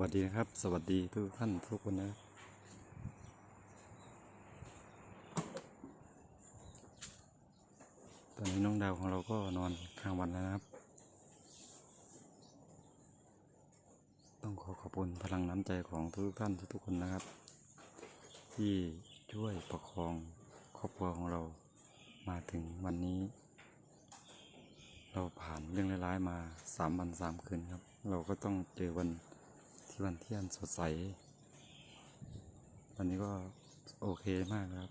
วัสดีนะครับ สวัสดีทุกท่านทุกคนนะตอนนี้น้องดาวของเราก็นอนกลางวันแล้วนะครับ ต้องขอขอบคุณพลังน้ำใจของทุกท่านทุกคนนะครับ ที่ช่วยประคองครอบครัวของเรามาถึงวันนี้ เราผ่านเรื่องร้ายๆมาสามวันสามคืนครับ เราก็ต้องเจอวัน ที่วันเที่ยนสดใสวันนี้ก็โอเคมากครับ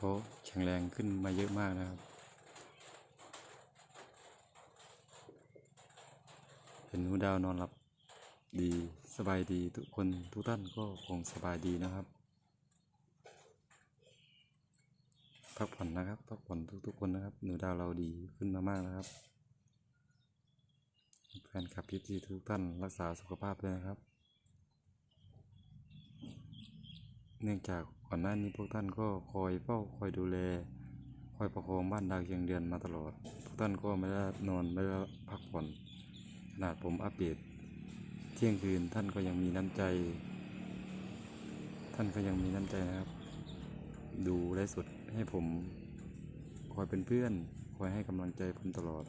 เขาแข็งแรงขึ้นมาเยอะมากนะครับ เห็นหูดาวนอนหลับดีสบายดีทุกคนทุกท่านก็คงสบายดีนะครับพักผ่อนนะครับพักผ่อนทุกๆคนนะครับ หนูดาวเราดีขึ้นมามากนะครับแฟนคลับพิธีทุกท่านรักษาสุขภาพด้วยนะครับ เนื่องจากก่อนหน้านี้พวกท่านก็คอยเฝ้าคอยดูแล คอยประคองบ้านดาวเคียงเดือนมาตลอด พวกท่านก็ไม่ได้นอนไม่ได้พักผ่อน ขนาดผมอัปเดตเที่ยงคืนท่านก็ยังมีน้ำใจ ท่านก็ยังมีน้ำใจนะครับ ดูไลฟ์สดให้ผม คอยเป็นเพื่อน คอยให้กำลังใจผมตลอด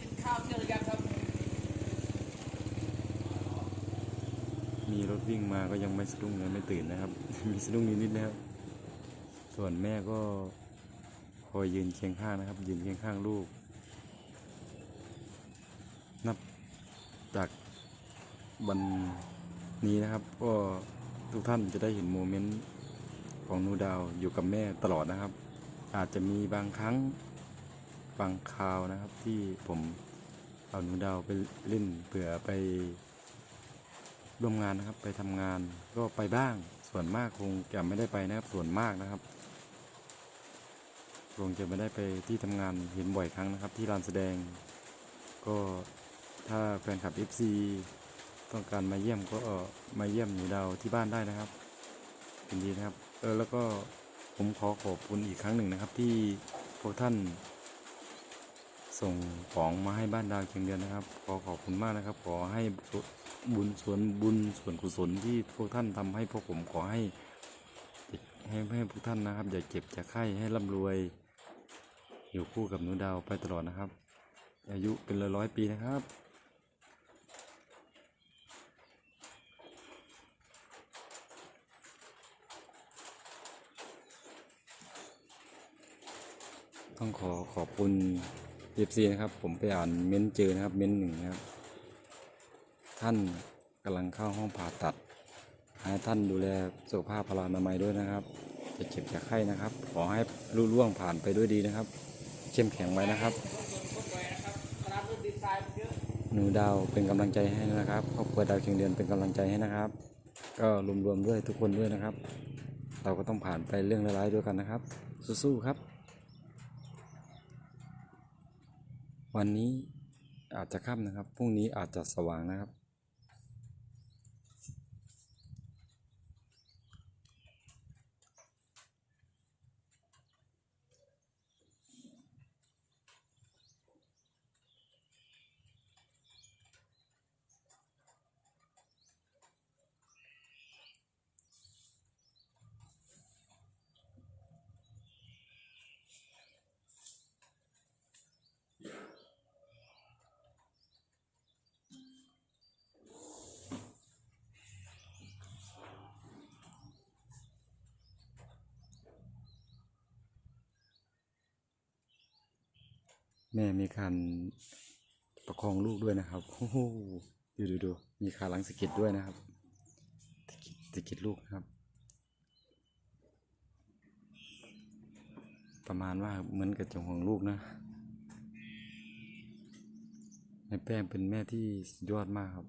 กินข้าวเที่ยงหรือยังครับ มีรถวิ่งมาก็ยังไม่สะดุ้งเลยไม่ตื่นนะครับ มีสะดุ้งนิดๆนะครับ ส่วนแม่ก็คอยยืนเคียงข้างนะครับ ยืนเคียงข้างลูก นับจากวันนี้นะครับ ก็ทุกท่านจะได้เห็นโมเมนต์ของนูดาวอยู่กับแม่ตลอดนะครับ อาจจะมีบางครั้งบางคราวนะครับที่ผมเอานูดาวไปเล่นเผื่อไป ร่วมงานนะครับ ไปทำงานก็ไปบ้าง ส่วนมากคงจะไม่ได้ไปนะครับส่วนมากนะครับคงจะไม่ได้ไปที่ทำงานเห็นบ่อยครั้งนะครับ ที่ลานแสดง ก็ถ้าแฟนคลับ FC ต้องการมาเยี่ยมก็มาเยี่ยมหนูดาวที่บ้านได้นะครับยินดีนะครับเออแล้วก็ผมขอขอบคุณอีกครั้งหนึ่งนะครับ ที่พวกท่าน ส่งของมาให้บ้านดาวเชียงเดือนนะครับ ขอขอบคุณมากนะครับ ขอให้บุญส่วนบุญส่วนกุศลที่พวกท่านทำให้พวกผมขอให้ให้ให้พวกท่านนะครับ อย่าเจ็บอย่าไข้ให้ร่ำรวย อยู่คู่กับหนูดาวไปตลอดนะครับ อายุเป็นร้อยร้อยปีนะครับต้องขอขอบคุณ เอฟซีนะครับ ผมไปอ่านเม้นเจอนะครับ เม้นหนึ่งนะครับ ท่านกำลังเข้าห้องผ่าตัดให้ท่านดูแลสุขภาพพลานามัยด้วยนะครับ จะเจ็บจะไข้นะครับ ขอให้รุ่ล่วงผ่านไปด้วยดีนะครับ เข้มแข็งไว้นะครับ หนูดาวเป็นกำลังใจให้นะครับครอบครัวดาวเชียงเดือนเป็นกำลังใจให้นะครับ ก็รวมๆด้วยทุกคนด้วยนะครับ เราก็ต้องผ่านไปเรื่องร้ายๆด้วยกันนะครับ สู้ๆครับ วันนี้อาจจะค่ำนะครับ พรุ่งนี้อาจจะสว่างนะครับ แม่มีการประคองลูกด้วยนะครับโอ้โหดูดูดูมีขาหลังสะกิดด้วยนะครับสะกิดลูกครับ ประมาณว่าเหมือนกับจะห่วงลูกนะแม่แป้งเป็นแม่ที่ยอดมากครับ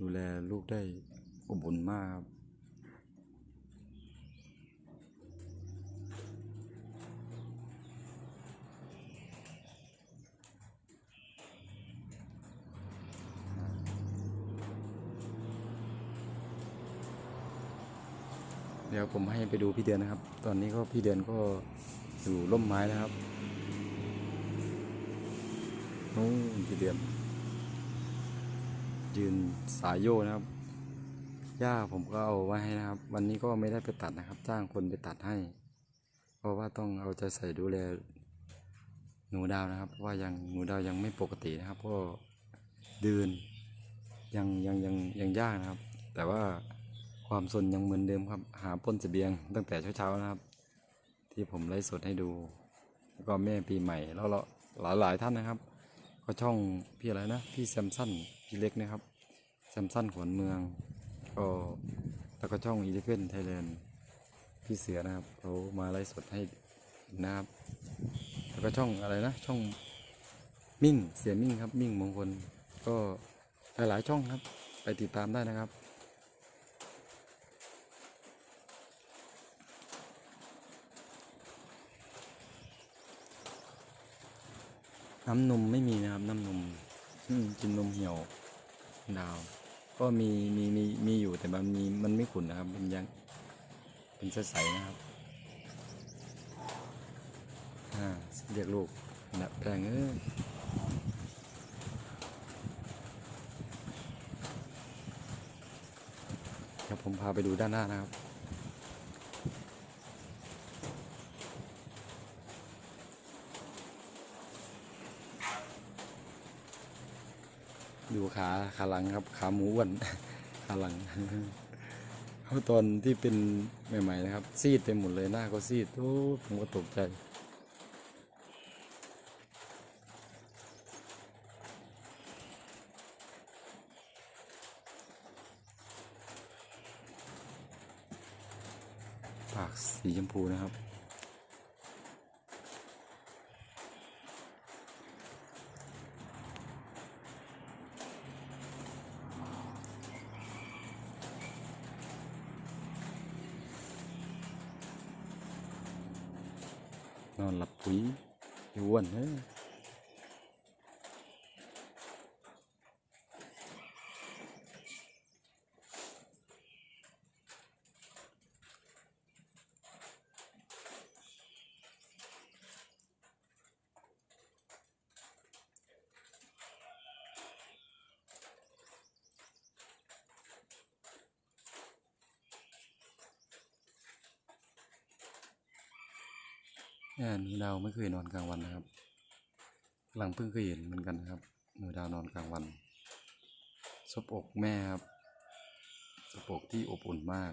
ดูแลลูกได้อบอุ่นมากครับ เดี๋ยวผมให้ไปดูพี่เดือนนะครับ ตอนนี้ก็พี่เดือนก็อยู่ร่มไม้นะครับนู้นพี่เดือน ยืนสายโยนะครับหญ้าผมก็เอาไว้ให้นะครับ วันนี้ก็ไม่ได้ไปตัดนะครับ จ้างคนไปตัดให้ เพราะว่าต้องเอาใจใส่ดูแลหนูดาวนะครับ เพราะว่ายังหนูดาวยังไม่ปกตินะครับ ก็เดินยังยังยังยังยากนะครับ แต่ว่า ความสนยังเหมือนเดิมครับ หาปล้นเสบียงตั้งแต่เช้าๆนะครับ ที่ผมไลฟ์สดให้ดู แล้วก็แม่ปีใหม่แล้วเราหลายหลายๆท่านนะครับ ก็ช่องพี่อะไรนะ พี่แซมสันพี่เล็กนะครับแซมสันขวัญเมืองก็แล้วก็ช่องอีเลฟเว่นไทยแลนด์พี่เสือนะครับเขามาไลฟ์สดให้เห็นนะครับแล้วก็ช่องอะไรนะ ช่องมิ่งเสียมิ่งครับมิ่งมงคลก็หลายๆช่องครับ ไปติดตามได้นะครับ น้ำนมไม่มีนะครับ น้ำนมกินนมเหี่ยวดาว ก็มีมีมีมีอยู่แต่มันมีมันไม่ขุ่นนะครับมันยังเป็นใสๆนะครับอ่าเรียกลูกนะแพงเอ้เดี๋ยวผมพาไปดูด้านหน้านะครับ ดูขาขาหลังครับ ขาหมูอ้วนขาหลังเขาตอนที่เป็นใหม่ ๆ นะครับ ซีดไปหมดเลยหน้าก็ซีดโอ้ผมก็ตกใจปากสีชมพูนะครับ นอนหลับปุ๋ยอยู่อ้วนเฮ้ย เนี่ยหนูดาวไม่เคยนอนกลางวันนะครับหลังเพิ่งเคยเห็นเหมือนกันนะครับหนูดาวนอนกลางวันซบอกแม่ครับซบอกที่อบอุ่นมาก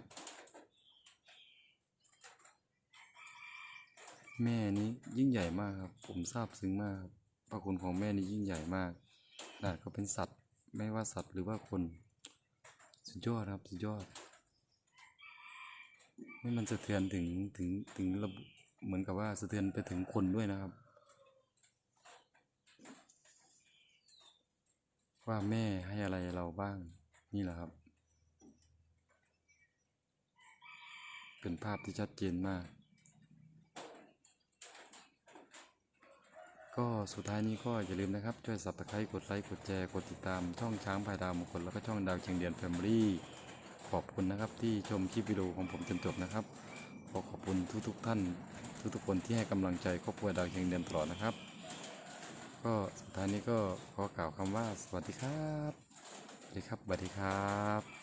แม่นี้ยิ่งใหญ่มากครับ ผมซาบซึ้งมากครับพระคุณของแม่นี้ยิ่งใหญ่มากขนาดเขาเป็นสัตว์ ไม่ว่าสัตว์หรือว่าคน สุดยอดครับ สุดยอดนี่มันสะเทือนถึงถึงถึงระบบ เหมือนกับว่าสะเทือนไปถึงคนด้วยนะครับ ว่าแม่ให้อะไรเราบ้างนี่แหละครับ เป็นภาพที่ชัดเจนมาก ก็สุดท้ายนี้ก็อย่าลืมนะครับ ช่วยสับตะไคร้กดไลค์กดแชร์กดติดตามช่องช้างพายดาวมงคลแล้วก็ช่องดาวเชียงเดียนแฟมิลี่ขอบคุณนะครับที่ชมคลิปวิดีโอของผมจนจบนะครับ ขอขอบคุณทุกๆท่าน ทุกๆคนที่ให้กำลังใจครอบครัวดาวเชียงเดียนตลอดนะครับ ก็สุดท้ายนี้ก็ขอกล่าวคำว่าสวัสดีครับ สวัสดีครับสวัสดีครับ